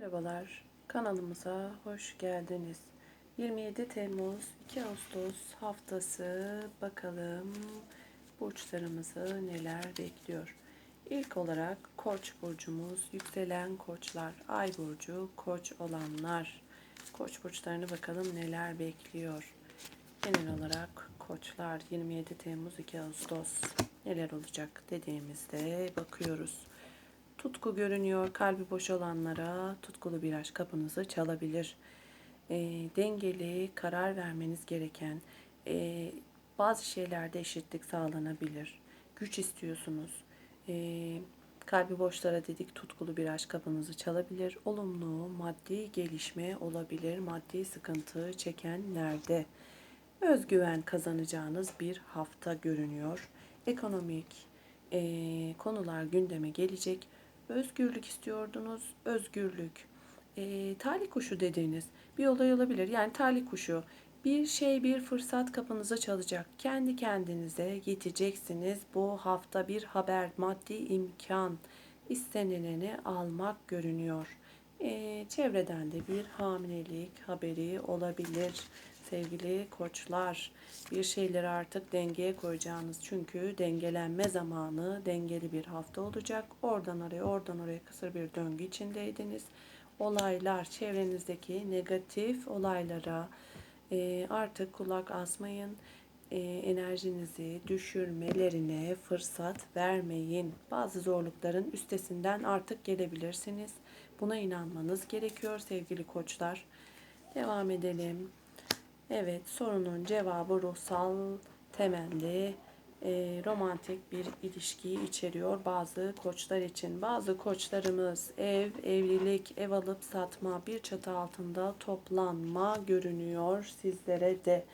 Merhabalar, kanalımıza hoş geldiniz. 27 Temmuz 2 Ağustos haftası bakalım burçlarımızı neler bekliyor. İlk olarak Koç burcumuz, yükselen koçlar, ay burcu, koç olanlar. Koç burçlarını bakalım neler bekliyor. Genel olarak koçlar 27 Temmuz 2 Ağustos neler olacak dediğimizde bakıyoruz. Tutku görünüyor. Kalbi boş olanlara tutkulu bir aşk kapınızı çalabilir. E, dengeli karar vermeniz gereken e, bazı şeylerde eşitlik sağlanabilir. Güç istiyorsunuz. E, kalbi boşlara dedik tutkulu bir aşk kapınızı çalabilir. Olumlu maddi gelişme olabilir. Maddi sıkıntı çekenlerde özgüven kazanacağınız bir hafta görünüyor. Ekonomik e, konular gündeme gelecek özgürlük istiyordunuz. Özgürlük. E, talih kuşu dediğiniz bir olay olabilir. Yani talih kuşu bir şey bir fırsat kapınıza çalacak. Kendi kendinize yeteceksiniz. Bu hafta bir haber, maddi imkan istenileni almak görünüyor. E, çevreden de bir hamilelik haberi olabilir. Sevgili koçlar, bir şeyleri artık dengeye koyacağınız çünkü dengelenme zamanı dengeli bir hafta olacak. Oradan oraya, oradan oraya kısır bir döngü içindeydiniz. Olaylar, çevrenizdeki negatif olaylara e, artık kulak asmayın. E, enerjinizi düşürmelerine fırsat vermeyin. Bazı zorlukların üstesinden artık gelebilirsiniz. Buna inanmanız gerekiyor sevgili koçlar. Devam edelim. Evet, sorunun cevabı ruhsal temelli e, romantik bir ilişkiyi içeriyor bazı koçlar için. Bazı koçlarımız ev, evlilik, ev alıp satma, bir çatı altında toplanma görünüyor sizlere de.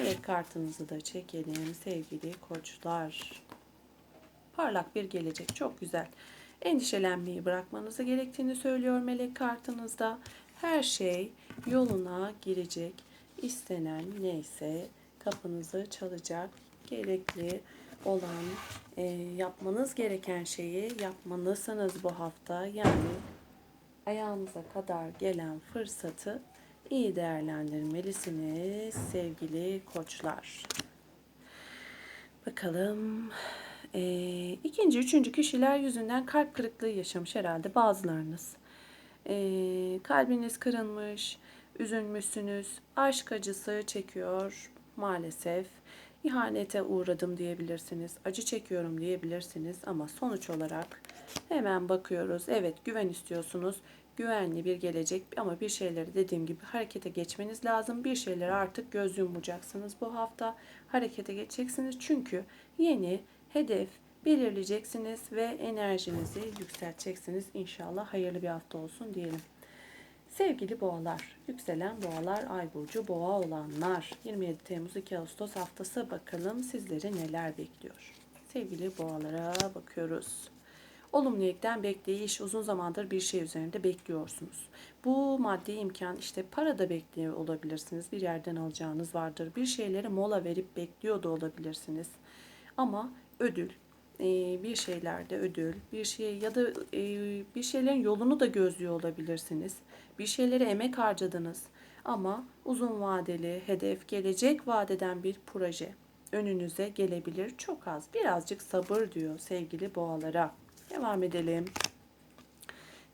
Evet kartınızı da çekelim sevgili koçlar. Parlak bir gelecek çok güzel. Endişelenmeyi bırakmanızı gerektiğini söylüyor melek kartınızda. Her şey yoluna girecek istenen neyse kapınızı çalacak. Gerekli olan e, yapmanız gereken şeyi yapmalısınız bu hafta. Yani ayağınıza kadar gelen fırsatı iyi değerlendirmelisiniz sevgili koçlar. Bakalım e, ikinci, üçüncü kişiler yüzünden kalp kırıklığı yaşamış herhalde bazılarınız. E, kalbiniz kırılmış, üzülmüşsünüz, aşk acısı çekiyor maalesef. İhanete uğradım diyebilirsiniz, acı çekiyorum diyebilirsiniz ama sonuç olarak hemen bakıyoruz. Evet güven istiyorsunuz, güvenli bir gelecek ama bir şeyleri dediğim gibi harekete geçmeniz lazım. Bir şeyleri artık göz yummayacaksınız bu hafta. Harekete geçeceksiniz çünkü yeni hedef belirleyeceksiniz ve enerjinizi yükselteceksiniz. İnşallah hayırlı bir hafta olsun diyelim. Sevgili boğalar, yükselen boğalar, ay burcu boğa olanlar 27 Temmuz 2 Ağustos haftası bakalım sizleri neler bekliyor. Sevgili boğalara bakıyoruz. Olumlu yekten bekleyiş uzun zamandır bir şey üzerinde bekliyorsunuz. Bu maddi imkan işte para da bekliyor olabilirsiniz. Bir yerden alacağınız vardır. Bir şeyleri mola verip bekliyor da olabilirsiniz. Ama ödül, e, bir şeylerde ödül, bir şey ya da e, bir şeylerin yolunu da gözlüyor olabilirsiniz. Bir şeylere emek harcadınız ama uzun vadeli, hedef, gelecek vadeden bir proje önünüze gelebilir. Çok az, birazcık sabır diyor sevgili boğalara. Devam edelim.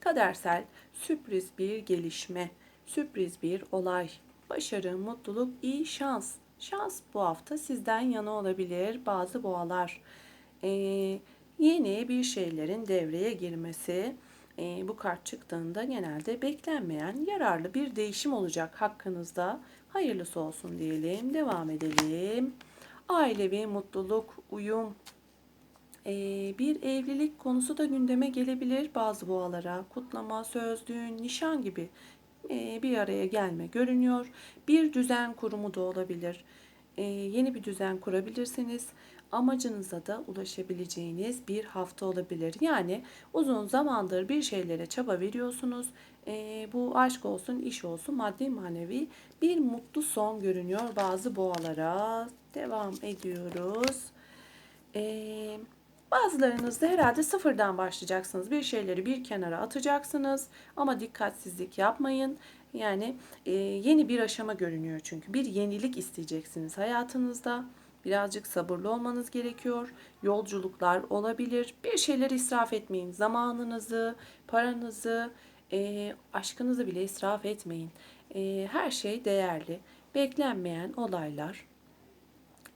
Kadersel, sürpriz bir gelişme, sürpriz bir olay, başarı, mutluluk, iyi şans. Şans bu hafta sizden yana olabilir bazı boğalar e, yeni bir şeylerin devreye girmesi e, bu kart çıktığında genelde beklenmeyen yararlı bir değişim olacak hakkınızda. Hayırlısı olsun diyelim. Devam edelim. Ailevi mutluluk, uyum, e, bir evlilik konusu da gündeme gelebilir bazı boğalara. Kutlama, söz, düğün, nişan gibi e, bir araya gelme görünüyor. Bir düzen kurumu da olabilir. E, yeni bir düzen kurabilirsiniz amacınıza da ulaşabileceğiniz bir hafta olabilir. Yani uzun zamandır bir şeylere çaba veriyorsunuz. E, bu aşk olsun, iş olsun, maddi manevi bir mutlu son görünüyor bazı boğalara. Devam ediyoruz. E, Bazılarınız da herhalde sıfırdan başlayacaksınız. Bir şeyleri bir kenara atacaksınız ama dikkatsizlik yapmayın. Yani e, yeni bir aşama görünüyor çünkü. Bir yenilik isteyeceksiniz hayatınızda. Birazcık sabırlı olmanız gerekiyor. Yolculuklar olabilir. Bir şeyler israf etmeyin. Zamanınızı, paranızı, e, aşkınızı bile israf etmeyin. E, her şey değerli. Beklenmeyen olaylar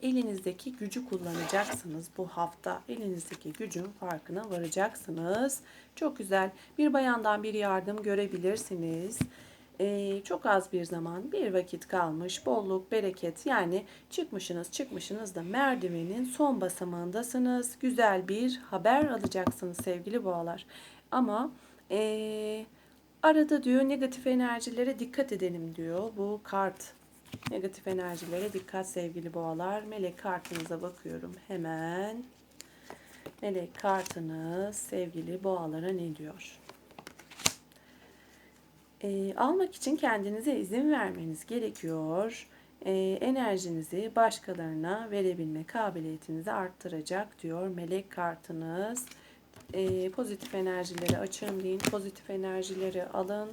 elinizdeki gücü kullanacaksınız bu hafta. Elinizdeki gücün farkına varacaksınız. Çok güzel. Bir bayandan bir yardım görebilirsiniz. Ee, çok az bir zaman, bir vakit kalmış. Bolluk, bereket. Yani çıkmışsınız, çıkmışsınız da merdivenin son basamağındasınız. Güzel bir haber alacaksınız sevgili boğalar. Ama ee, arada diyor negatif enerjilere dikkat edelim diyor bu kart. Negatif enerjilere dikkat sevgili boğalar. Melek kartınıza bakıyorum hemen. Melek kartınız sevgili boğalara ne diyor? Ee, almak için kendinize izin vermeniz gerekiyor. Ee, enerjinizi başkalarına verebilme kabiliyetinizi arttıracak diyor melek kartınız. Ee, pozitif enerjileri açın deyin. Pozitif enerjileri alın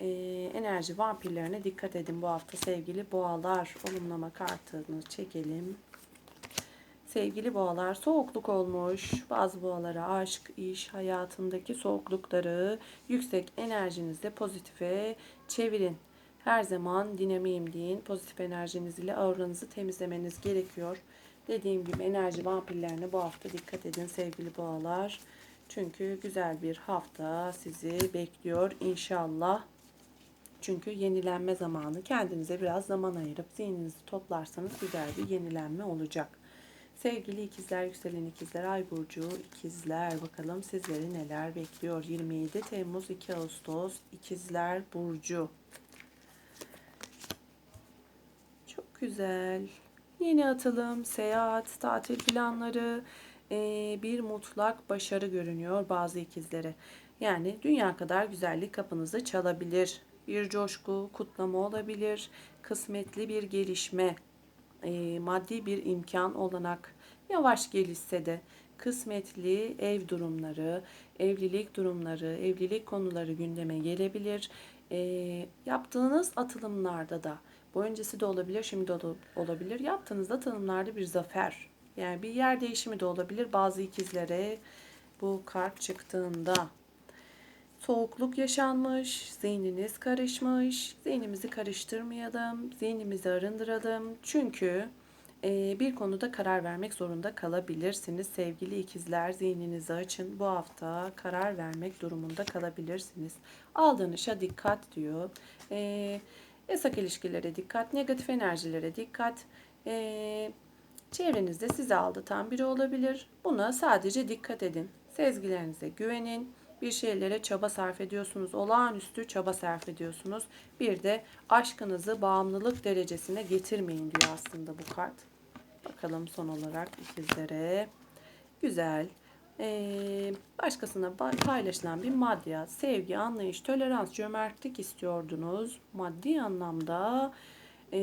e, enerji vampirlerine dikkat edin bu hafta sevgili boğalar. Olumlama kartını çekelim. Sevgili boğalar soğukluk olmuş. Bazı boğalara aşk, iş, hayatındaki soğuklukları yüksek enerjinizle pozitife çevirin. Her zaman dinamiyim deyin. Pozitif enerjiniz ile auranızı temizlemeniz gerekiyor. Dediğim gibi enerji vampirlerine bu hafta dikkat edin sevgili boğalar. Çünkü güzel bir hafta sizi bekliyor inşallah. Çünkü yenilenme zamanı. Kendinize biraz zaman ayırıp zihninizi toplarsanız güzel bir yenilenme olacak. Sevgili ikizler, yükselen ikizler, ay burcu ikizler bakalım sizleri neler bekliyor. 27 Temmuz 2 Ağustos ikizler burcu. Çok güzel. Yeni atılım, seyahat, tatil planları, bir mutlak başarı görünüyor bazı ikizlere. Yani dünya kadar güzellik kapınızı çalabilir bir coşku, kutlama olabilir, kısmetli bir gelişme, e, maddi bir imkan olanak yavaş gelişse de kısmetli ev durumları, evlilik durumları, evlilik konuları gündeme gelebilir. E, yaptığınız atılımlarda da bu öncesi de olabilir, şimdi de olabilir. Yaptığınız atılımlarda bir zafer, yani bir yer değişimi de olabilir. Bazı ikizlere bu kart çıktığında soğukluk yaşanmış, zihniniz karışmış. Zihnimizi karıştırmayalım, zihnimizi arındıralım. Çünkü e, bir konuda karar vermek zorunda kalabilirsiniz. Sevgili ikizler zihninizi açın. Bu hafta karar vermek durumunda kalabilirsiniz. Aldanışa dikkat diyor. E, yasak ilişkilere dikkat, negatif enerjilere dikkat. E, çevrenizde sizi aldatan biri olabilir. Buna sadece dikkat edin. Sezgilerinize güvenin bir şeylere çaba sarf ediyorsunuz. Olağanüstü çaba sarf ediyorsunuz. Bir de aşkınızı bağımlılık derecesine getirmeyin diyor aslında bu kart. Bakalım son olarak ikizlere. Güzel. Ee, başkasına paylaşılan bir maddiyat, sevgi, anlayış, tolerans, cömertlik istiyordunuz. Maddi anlamda e,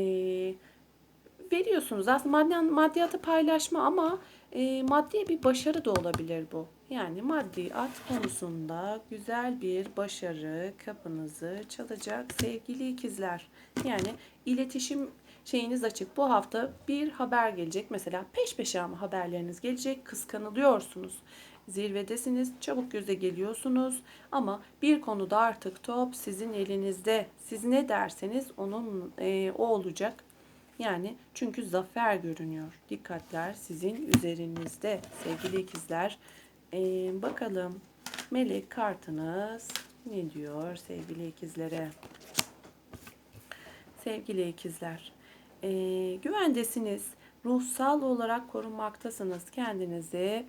veriyorsunuz. Aslında maddi, maddiyatı paylaşma ama e, maddi bir başarı da olabilir bu. Yani maddiyat konusunda güzel bir başarı kapınızı çalacak sevgili ikizler. Yani iletişim şeyiniz açık. Bu hafta bir haber gelecek. Mesela peş peşe ama haberleriniz gelecek. Kıskanılıyorsunuz. Zirvedesiniz. Çabuk göze geliyorsunuz. Ama bir konuda artık top sizin elinizde. Siz ne derseniz onun e, o olacak. Yani çünkü zafer görünüyor. Dikkatler sizin üzerinizde sevgili ikizler. Ee, bakalım melek kartınız ne diyor sevgili ikizlere? Sevgili ikizler, e, güvendesiniz. Ruhsal olarak korunmaktasınız kendinizi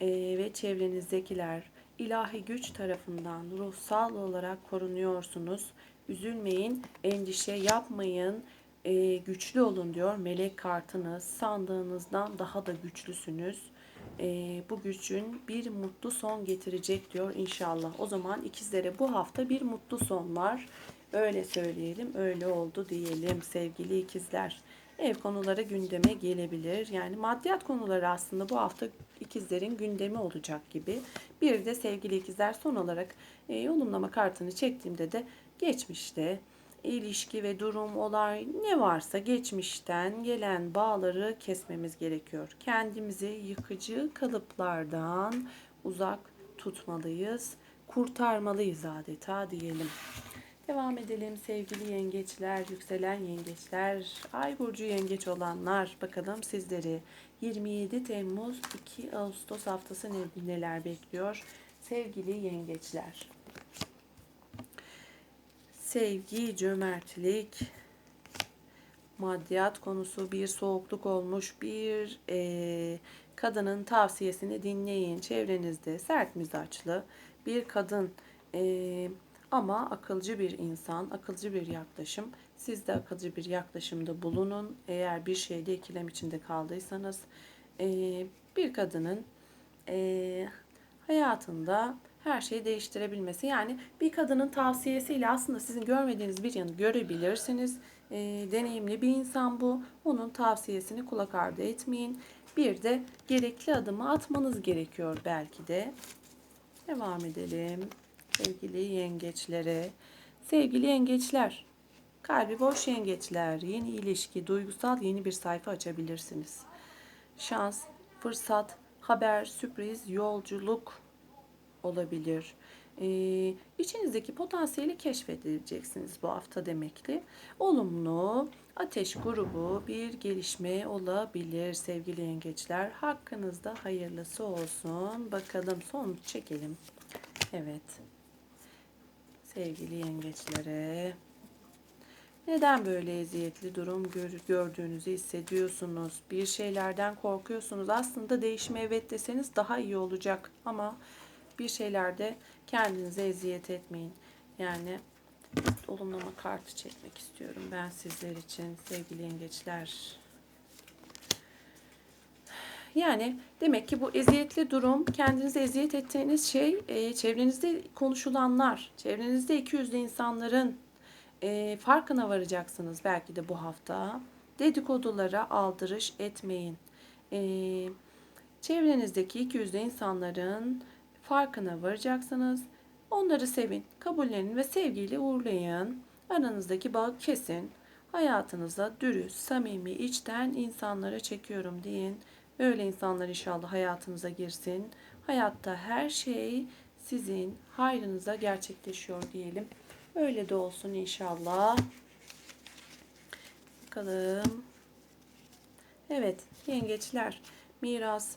e, ve çevrenizdekiler ilahi güç tarafından ruhsal olarak korunuyorsunuz. Üzülmeyin, endişe yapmayın, e, güçlü olun diyor melek kartınız. Sandığınızdan daha da güçlüsünüz e, bu gücün bir mutlu son getirecek diyor inşallah. O zaman ikizlere bu hafta bir mutlu son var. Öyle söyleyelim, öyle oldu diyelim sevgili ikizler. ev konuları gündeme gelebilir. Yani maddiyat konuları aslında bu hafta ikizlerin gündemi olacak gibi. Bir de sevgili ikizler son olarak e, yorumlama kartını çektiğimde de geçmişte ilişki ve durum, olay ne varsa geçmişten gelen bağları kesmemiz gerekiyor. Kendimizi yıkıcı kalıplardan uzak tutmalıyız, kurtarmalıyız adeta diyelim. Devam edelim sevgili yengeçler, yükselen yengeçler, ay burcu yengeç olanlar. Bakalım sizleri 27 Temmuz 2 Ağustos haftası ne- neler bekliyor? Sevgili yengeçler. Sevgi, cömertlik, maddiyat konusu bir soğukluk olmuş bir eee, kadının tavsiyesini dinleyin. Çevrenizde sert mizaçlı bir kadın eee, ama akılcı bir insan, akılcı bir yaklaşım. Siz de akılcı bir yaklaşımda bulunun. Eğer bir şeyde ikilem içinde kaldıysanız eee, bir kadının eee, hayatında her şeyi değiştirebilmesi. Yani bir kadının tavsiyesiyle aslında sizin görmediğiniz bir yanı görebilirsiniz. E, deneyimli bir insan bu. Onun tavsiyesini kulak ardı etmeyin. Bir de gerekli adımı atmanız gerekiyor belki de. Devam edelim. Sevgili yengeçlere. Sevgili yengeçler. Kalbi boş yengeçler. Yeni ilişki, duygusal yeni bir sayfa açabilirsiniz. Şans, fırsat, haber, sürpriz, yolculuk olabilir. Ee, içinizdeki potansiyeli keşfedeceksiniz bu hafta demekli. Olumlu ateş grubu bir gelişme olabilir sevgili yengeçler. Hakkınızda hayırlısı olsun. Bakalım sonuç çekelim. Evet. Sevgili yengeçlere. Neden böyle eziyetli durum gör- gördüğünüzü hissediyorsunuz? Bir şeylerden korkuyorsunuz. Aslında değişime evet deseniz daha iyi olacak ama bir şeylerde kendinize eziyet etmeyin. Yani olumlama kartı çekmek istiyorum ben sizler için sevgili yengeçler. Yani demek ki bu eziyetli durum kendinize eziyet ettiğiniz şey e, çevrenizde konuşulanlar, çevrenizde iki yüzlü insanların e, farkına varacaksınız belki de bu hafta. Dedikodulara aldırış etmeyin. E, çevrenizdeki iki yüzlü insanların farkına varacaksınız. Onları sevin, kabullenin ve sevgiyle uğurlayın. Aranızdaki bağı kesin. Hayatınıza dürüst, samimi, içten insanlara çekiyorum deyin. Öyle insanlar inşallah hayatınıza girsin. Hayatta her şey sizin hayrınıza gerçekleşiyor diyelim. Öyle de olsun inşallah. Bakalım. Evet, yengeçler, miras,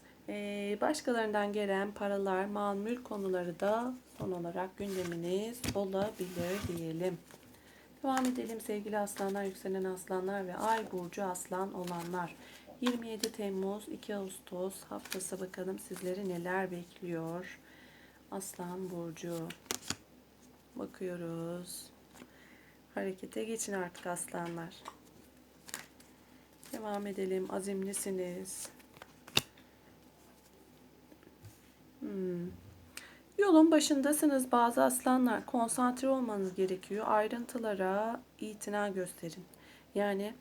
başkalarından gelen paralar, mal, mülk konuları da son olarak gündeminiz olabilir diyelim. Devam edelim sevgili aslanlar, yükselen aslanlar ve ay burcu aslan olanlar. 27 Temmuz 2 Ağustos haftası bakalım sizleri neler bekliyor. Aslan burcu. Bakıyoruz. Harekete geçin artık aslanlar. Devam edelim. Azimlisiniz. Hmm. Yolun başındasınız bazı aslanlar. Konsantre olmanız gerekiyor. Ayrıntılara itina gösterin. Yani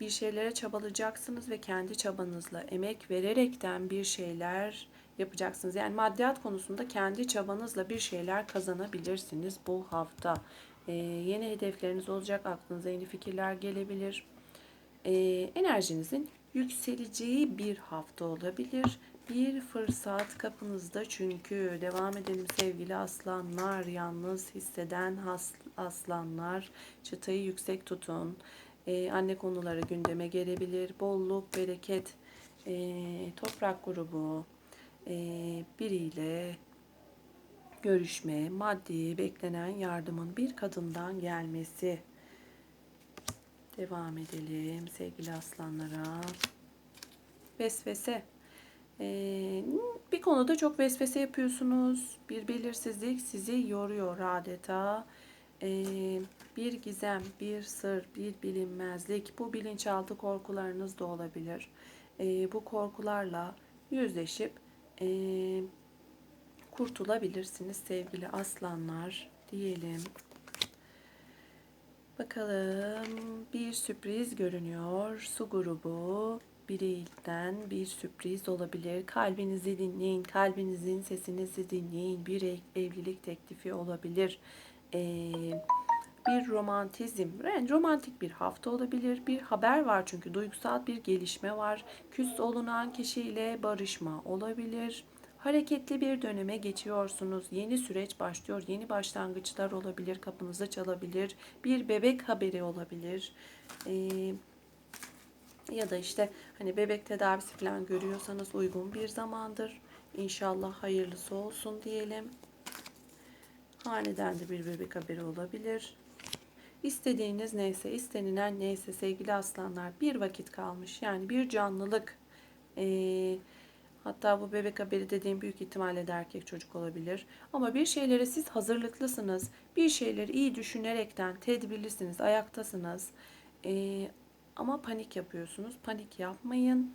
bir şeylere çabalayacaksınız ve kendi çabanızla emek vererekten bir şeyler yapacaksınız. Yani maddiyat konusunda kendi çabanızla bir şeyler kazanabilirsiniz bu hafta. Ee, yeni hedefleriniz olacak, aklınıza yeni fikirler gelebilir. Ee, enerjinizin yükseleceği bir hafta olabilir. Bir fırsat kapınızda çünkü devam edelim sevgili aslanlar, yalnız hisseden aslanlar, çıtayı yüksek tutun. Ee, anne konuları gündeme gelebilir. Bolluk, bereket, ee, toprak grubu, ee, biriyle görüşme, maddi beklenen yardımın bir kadından gelmesi. Devam edelim sevgili aslanlara. Vesvese. Ee, bir konuda çok vesvese yapıyorsunuz. Bir belirsizlik sizi yoruyor adeta. Ee, bir gizem, bir sır, bir bilinmezlik. Bu bilinçaltı korkularınız da olabilir. Ee, bu korkularla yüzleşip ee, kurtulabilirsiniz sevgili aslanlar diyelim. Bakalım bir sürpriz görünüyor. Su grubu birinden bir sürpriz olabilir. Kalbinizi dinleyin. Kalbinizin sesinizi dinleyin. Bir ev- evlilik teklifi olabilir. Ee, bir romantizm, yani romantik bir hafta olabilir. Bir haber var çünkü duygusal bir gelişme var. Küs olunan kişiyle barışma olabilir. Hareketli bir döneme geçiyorsunuz. Yeni süreç başlıyor. Yeni başlangıçlar olabilir. Kapınızı çalabilir. Bir bebek haberi olabilir. Ee, ya da işte hani bebek tedavisi falan görüyorsanız uygun bir zamandır. İnşallah hayırlısı olsun diyelim. Haneden de bir bebek haberi olabilir. İstediğiniz neyse, istenilen neyse sevgili aslanlar bir vakit kalmış. Yani bir canlılık. Ee, hatta bu bebek haberi dediğim büyük ihtimalle de erkek çocuk olabilir. Ama bir şeylere siz hazırlıklısınız. Bir şeyleri iyi düşünerekten tedbirlisiniz, ayaktasınız. Ee, ama panik yapıyorsunuz. Panik yapmayın.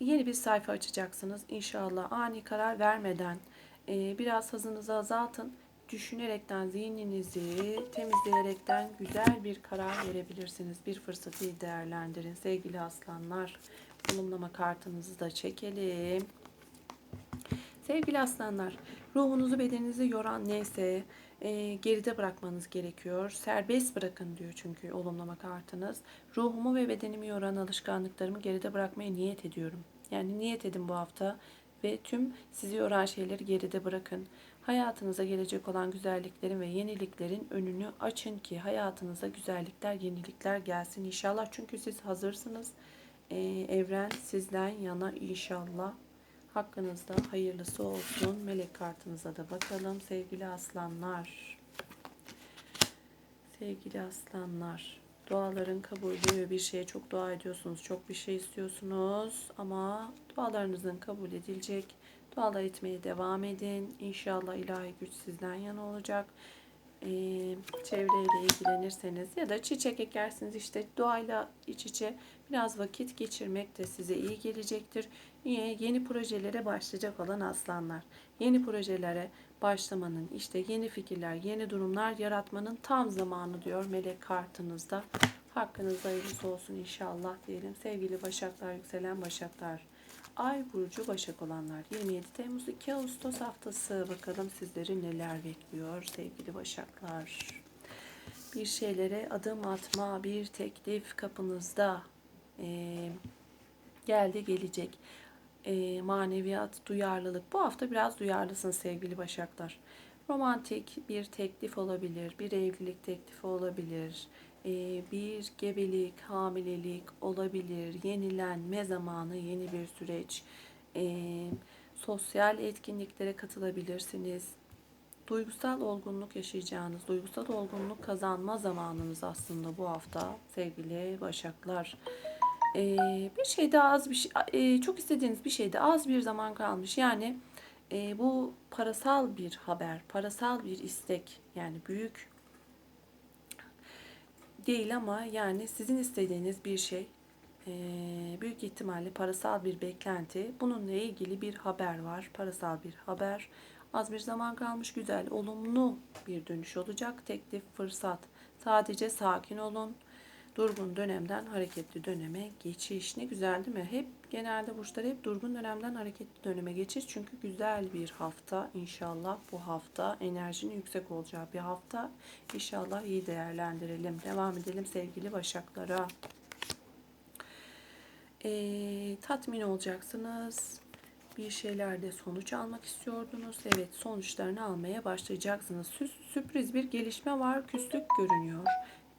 Yeni bir sayfa açacaksınız. İnşallah ani karar vermeden e, biraz hızınızı azaltın düşünerekten, zihninizi temizleyerekten güzel bir karar verebilirsiniz. Bir fırsatı değerlendirin sevgili aslanlar. Olumlama kartınızı da çekelim. Sevgili aslanlar, ruhunuzu bedeninizi yoran neyse e, geride bırakmanız gerekiyor. Serbest bırakın diyor çünkü olumlama kartınız. Ruhumu ve bedenimi yoran alışkanlıklarımı geride bırakmaya niyet ediyorum. Yani niyet edin bu hafta ve tüm sizi yoran şeyleri geride bırakın. Hayatınıza gelecek olan güzelliklerin ve yeniliklerin önünü açın ki hayatınıza güzellikler, yenilikler gelsin inşallah. Çünkü siz hazırsınız. Ee, evren sizden yana inşallah. Hakkınızda hayırlısı olsun. Melek kartınıza da bakalım sevgili aslanlar. Sevgili aslanlar. Duaların kabulü bir şeye çok dua ediyorsunuz. Çok bir şey istiyorsunuz ama dualarınızın kabul edilecek. Dualar etmeye devam edin. İnşallah ilahi güç sizden yana olacak. Ee, çevreyle ilgilenirseniz ya da çiçek ekersiniz işte doğayla iç içe biraz vakit geçirmek de size iyi gelecektir. Niye? Yeni projelere başlayacak olan aslanlar. Yeni projelere başlamanın, işte yeni fikirler, yeni durumlar yaratmanın tam zamanı diyor melek kartınızda. Hakkınızda hayırlısı olsun inşallah diyelim. Sevgili Başaklar, yükselen Başaklar. Ay burcu Başak olanlar 27 Temmuz 2 Ağustos haftası bakalım sizleri neler bekliyor sevgili Başaklar. Bir şeylere adım atma, bir teklif kapınızda ee, geldi gelecek. Ee, maneviyat, duyarlılık. Bu hafta biraz duyarlısın sevgili Başaklar. Romantik bir teklif olabilir, bir evlilik teklifi olabilir, ee, bir gebelik, hamilelik olabilir, yenilenme zamanı, yeni bir süreç, ee, sosyal etkinliklere katılabilirsiniz. Duygusal olgunluk yaşayacağınız, duygusal olgunluk kazanma zamanınız aslında bu hafta sevgili Başaklar. Ee, bir şeyde az bir şey, e, çok istediğiniz bir şeyde az bir zaman kalmış. Yani e, bu parasal bir haber, parasal bir istek yani büyük değil ama yani sizin istediğiniz bir şey e, büyük ihtimalle parasal bir beklenti. Bununla ilgili bir haber var, parasal bir haber. Az bir zaman kalmış, güzel, olumlu bir dönüş olacak. Teklif, fırsat. Sadece sakin olun durgun dönemden hareketli döneme geçiş. Ne güzel değil mi? Hep genelde burçlar hep durgun dönemden hareketli döneme geçiş. Çünkü güzel bir hafta inşallah bu hafta enerjinin yüksek olacağı bir hafta. İnşallah iyi değerlendirelim. Devam edelim sevgili başaklara. Ee, tatmin olacaksınız. Bir şeylerde sonuç almak istiyordunuz. Evet sonuçlarını almaya başlayacaksınız. Sürpriz bir gelişme var. Küslük görünüyor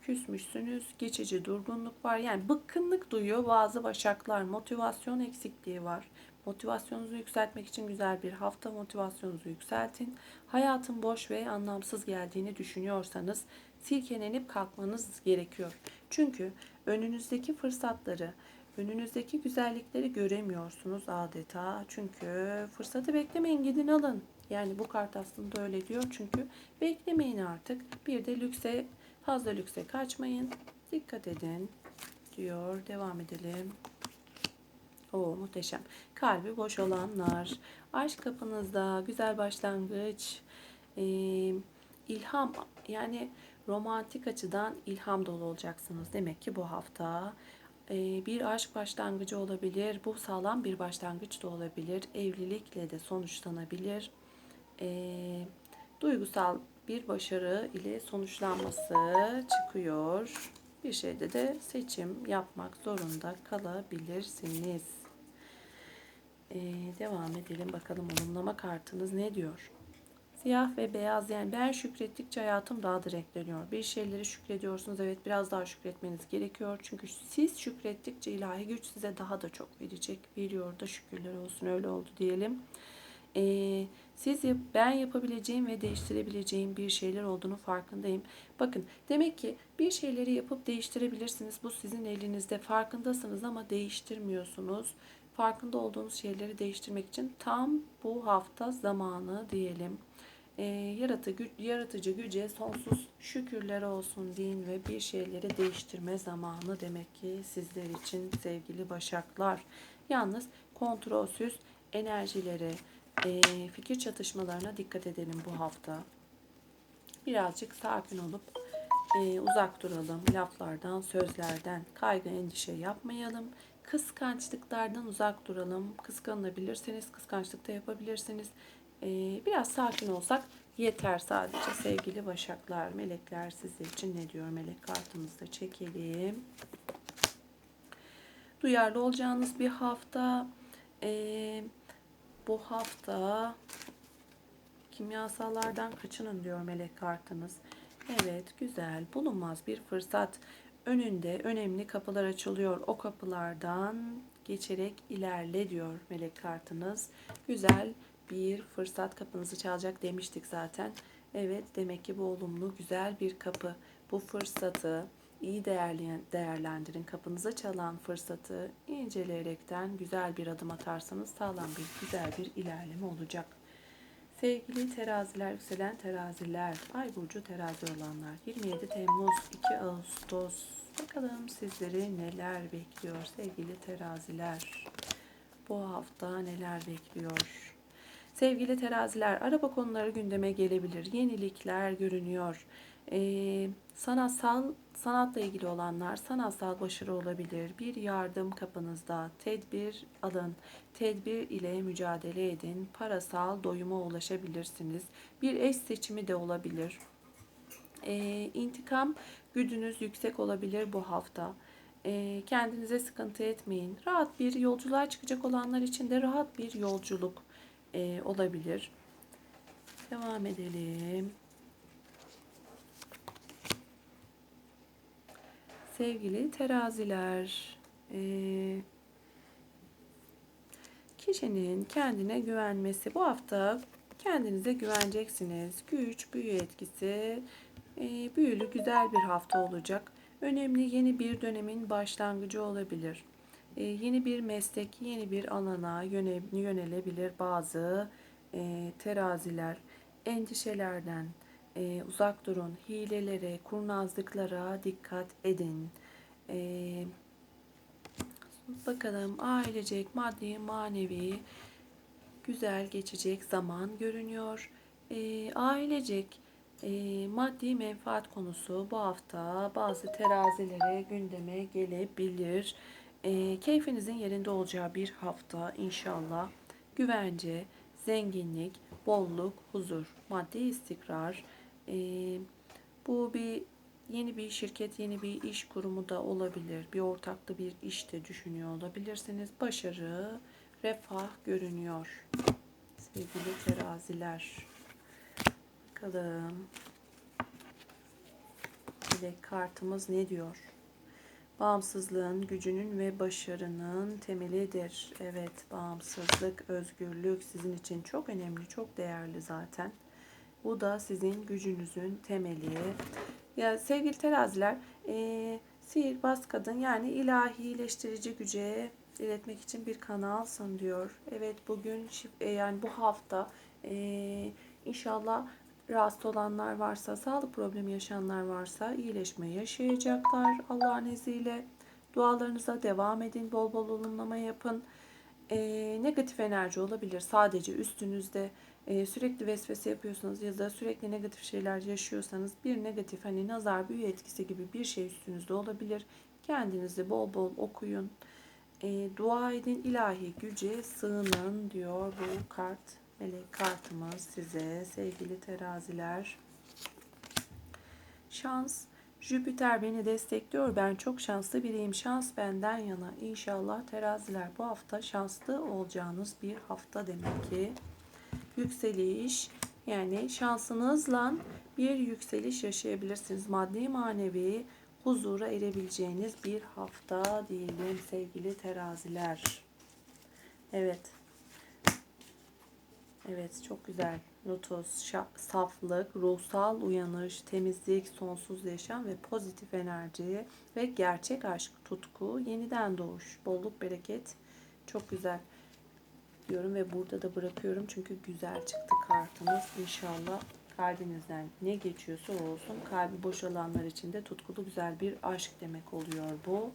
küsmüşsünüz, geçici durgunluk var. Yani bıkkınlık duyuyor bazı başaklar, motivasyon eksikliği var. Motivasyonunuzu yükseltmek için güzel bir hafta motivasyonunuzu yükseltin. Hayatın boş ve anlamsız geldiğini düşünüyorsanız silkelenip kalkmanız gerekiyor. Çünkü önünüzdeki fırsatları, önünüzdeki güzellikleri göremiyorsunuz adeta. Çünkü fırsatı beklemeyin gidin alın. Yani bu kart aslında öyle diyor. Çünkü beklemeyin artık. Bir de lükse Fazla lükse kaçmayın. Dikkat edin diyor. Devam edelim. O muhteşem. Kalbi boş olanlar. Aşk kapınızda güzel başlangıç. Ee, ilham yani romantik açıdan ilham dolu olacaksınız. Demek ki bu hafta e, bir aşk başlangıcı olabilir. Bu sağlam bir başlangıç da olabilir. Evlilikle de sonuçlanabilir. E, duygusal bir başarı ile sonuçlanması çıkıyor. Bir şeyde de seçim yapmak zorunda kalabilirsiniz. Ee, devam edelim bakalım olumlama kartınız ne diyor? Siyah ve beyaz yani ben şükrettikçe hayatım daha da renkleniyor. Bir şeyleri şükrediyorsunuz evet biraz daha şükretmeniz gerekiyor. Çünkü siz şükrettikçe ilahi güç size daha da çok verecek. Veriyor da şükürler olsun öyle oldu diyelim. Ee, siz yap, ben yapabileceğim ve değiştirebileceğim bir şeyler olduğunu farkındayım. Bakın demek ki bir şeyleri yapıp değiştirebilirsiniz. Bu sizin elinizde farkındasınız ama değiştirmiyorsunuz. Farkında olduğunuz şeyleri değiştirmek için tam bu hafta zamanı diyelim. Ee, yaratıcı, yaratıcı güce sonsuz şükürler olsun deyin ve bir şeyleri değiştirme zamanı demek ki sizler için sevgili başaklar. Yalnız kontrolsüz enerjilere, e, fikir çatışmalarına dikkat edelim bu hafta. Birazcık sakin olup e, uzak duralım laflardan, sözlerden, kaygı, endişe yapmayalım. Kıskançlıklardan uzak duralım. Kıskanılabilirseniz kıskançlıkta yapabilirsiniz. E, biraz sakin olsak yeter sadece sevgili başaklar. Melekler sizler için ne diyor? Melek kartımızı da çekelim. Duyarlı olacağınız bir hafta. Eee bu hafta kimyasallardan kaçının diyor melek kartınız. Evet güzel bulunmaz bir fırsat önünde önemli kapılar açılıyor. O kapılardan geçerek ilerle diyor melek kartınız. Güzel bir fırsat kapınızı çalacak demiştik zaten. Evet demek ki bu olumlu güzel bir kapı. Bu fırsatı iyi değerlendirin. Kapınıza çalan fırsatı inceleyerekten güzel bir adım atarsanız sağlam bir güzel bir ilerleme olacak. Sevgili teraziler, yükselen teraziler, ay burcu terazi olanlar 27 Temmuz 2 Ağustos bakalım sizleri neler bekliyor sevgili teraziler. Bu hafta neler bekliyor? Sevgili teraziler, araba konuları gündeme gelebilir. Yenilikler görünüyor. Ee, sanatsal sanatla ilgili olanlar sanatsal başarı olabilir. Bir yardım kapınızda. Tedbir alın. Tedbir ile mücadele edin. Parasal doyuma ulaşabilirsiniz. Bir eş seçimi de olabilir. Ee, intikam güdünüz yüksek olabilir bu hafta. Ee, kendinize sıkıntı etmeyin. Rahat bir yolculuğa çıkacak olanlar için de rahat bir yolculuk e, olabilir. Devam edelim. Sevgili teraziler, e, kişinin kendine güvenmesi. Bu hafta kendinize güveneceksiniz. Güç, büyü etkisi, e, büyülü güzel bir hafta olacak. Önemli yeni bir dönemin başlangıcı olabilir. E, yeni bir meslek, yeni bir alana yönelebilir bazı e, teraziler. Endişelerden, e, uzak durun. Hilelere, kurnazlıklara dikkat edin. E, bakalım ailecek, maddi, manevi güzel geçecek zaman görünüyor. E, ailecek e, maddi menfaat konusu bu hafta bazı terazilere gündeme gelebilir. E, keyfinizin yerinde olacağı bir hafta inşallah. Güvence, zenginlik, bolluk, huzur, maddi istikrar, e, bu bir yeni bir şirket, yeni bir iş kurumu da olabilir. Bir ortaklı bir iş de düşünüyor olabilirsiniz. Başarı, refah görünüyor. Sevgili teraziler. Bakalım. Ve kartımız ne diyor? Bağımsızlığın, gücünün ve başarının temelidir. Evet, bağımsızlık, özgürlük sizin için çok önemli, çok değerli zaten. Bu da sizin gücünüzün temeli. Ya sevgili teraziler, e, sihirbaz kadın yani ilahileştirici güce iletmek için bir kanalsın diyor. Evet bugün e, yani bu hafta e, inşallah rahatsız olanlar varsa, sağlık problemi yaşayanlar varsa iyileşme yaşayacaklar Allah'ın izniyle. Dualarınıza devam edin, bol bol olumlama yapın. e, negatif enerji olabilir. Sadece üstünüzde e, sürekli vesvese yapıyorsanız ya da sürekli negatif şeyler yaşıyorsanız bir negatif hani nazar büyü etkisi gibi bir şey üstünüzde olabilir. Kendinizi bol bol okuyun. E, dua edin ilahi güce sığının diyor bu kart. Melek kartımız size sevgili teraziler. Şans. Jüpiter beni destekliyor. Ben çok şanslı biriyim. Şans benden yana. İnşallah teraziler bu hafta şanslı olacağınız bir hafta demek ki. Yükseliş. Yani şansınızla bir yükseliş yaşayabilirsiniz. Maddi manevi huzura erebileceğiniz bir hafta diyelim sevgili teraziler. Evet. Evet çok güzel. Lotus, saflık, ruhsal uyanış, temizlik, sonsuz yaşam ve pozitif enerji ve gerçek aşk, tutku, yeniden doğuş, bolluk, bereket. Çok güzel diyorum ve burada da bırakıyorum çünkü güzel çıktı kartımız. İnşallah kalbinizden ne geçiyorsa olsun kalbi boş olanlar için de tutkulu güzel bir aşk demek oluyor bu.